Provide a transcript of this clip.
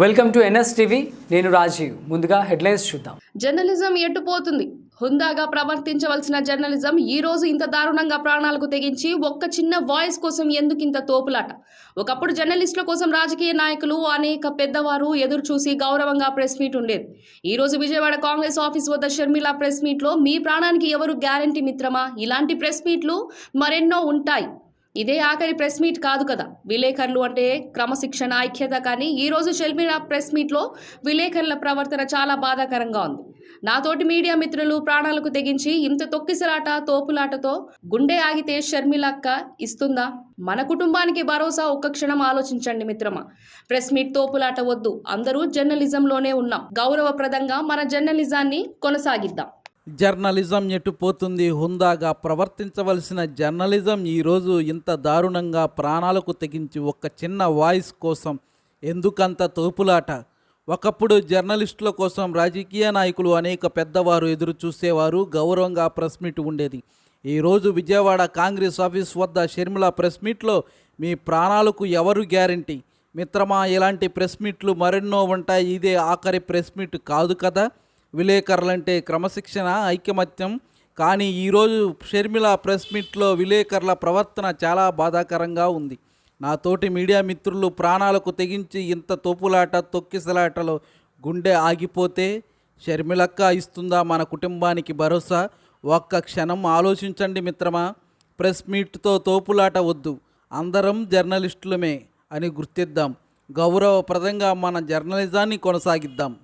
Welcome to NS TV. నేను రాజీవ్. ముందుగా headlines చూద్దాం. జర్నలిజం ఎట్టుపోతుంది. హుందాగా ప్రవర్తించవలసిన జర్నలిజం ఈ రోజు ఇంత దారుణంగా ప్రాణాలకు తెగించి ఒక్క చిన్న వాయిస్ కోసం ఎందుకు ఇంత తోపులాట? ఒకప్పుడు జర్నలిస్టుల కోసం రాజకీయ నాయకులు అనేక పెద్దవారు ఎదురు చూసి గౌరవంగా ప్రెస్ మీట్ ఉండేది. ఈ రోజు విజయవాడ కాంగ్రెస్ ఆఫీస్ వద్ద షర్మిల ప్రెస్ మీట్లో మీ ప్రాణానికి ఎవరు గ్యారంటీ మిత్రమా? ఇలాంటి ప్రెస్ మీట్లు మరెన్నో ఉంటాయి. ఇదే ఆఖరి ప్రెస్ మీట్ కాదు కదా? విలేకరులు అంటే క్రమశిక్షణ ఐక్యత కానీ ఈరోజు రోజు ప్రెస్ మీట్లో విలేకరుల ప్రవర్తన చాలా బాధాకరంగా ఉంది. నాతోటి మీడియా మిత్రులు ప్రాణాలకు తెగించి ఇంత తొక్కిసలాట తోపులాటతో గుండె ఆగితే షర్మిలక్క ఇస్తుందా? మన కుటుంబానికి భరోసా ఒక్క క్షణం ఆలోచించండి మిత్రమా. ప్రెస్ మీట్ తోపులాట వద్దు. అందరూ జర్నలిజంలోనే ఉన్నాం. గౌరవప్రదంగా మన జర్నలిజాన్ని కొనసాగిద్దాం. జర్నలిజం ఎటుపోతుంది హుందాగా ప్రవర్తించవలసిన జర్నలిజం ఈరోజు ఇంత దారుణంగా ప్రాణాలకు తెగించి ఒక చిన్న వాయిస్ కోసం ఎందుకంత తోపులాట? ఒకప్పుడు జర్నలిస్టుల కోసం రాజకీయ నాయకులు అనేక పెద్దవారు ఎదురు చూసేవారు గౌరవంగా ప్రెస్ మీట్ ఉండేది. ఈరోజు విజయవాడ కాంగ్రెస్ ఆఫీస్ వద్ద షర్మిల ప్రెస్ మీట్లో మీ ప్రాణాలకు ఎవరు గ్యారంటీ? మిత్రమా ఇలాంటి ప్రెస్ మీట్లు మరెన్నో ఉంటాయి ఇదే ఆఖరి ప్రెస్ మీట్ కాదు కదా? విలేకరులంటే క్రమశిక్షణ ఐకమత్యం. కానీ ఈరోజు షర్మిల ప్రెస్ మీట్లో విలేకరుల ప్రవర్తన చాలా బాధాకరంగా ఉంది. నా తోటి మీడియా మిత్రులు ప్రాణాలకు తెగించి ఇంత తోపులాట తొక్కిసలాటలో గుండె ఆగిపోతే షర్మిలక్క ఇస్తుందా మన కుటుంబానికి భరోసా? ఒక్క క్షణం ఆలోచించండి మిత్రమా ప్రెస్ మీట్తో తోపులాట వద్దు. అందరం జర్నలిస్టులమే అని గుర్తిద్దాం. గౌరవప్రదంగా మన జర్నలిజాన్ని కొనసాగిద్దాం.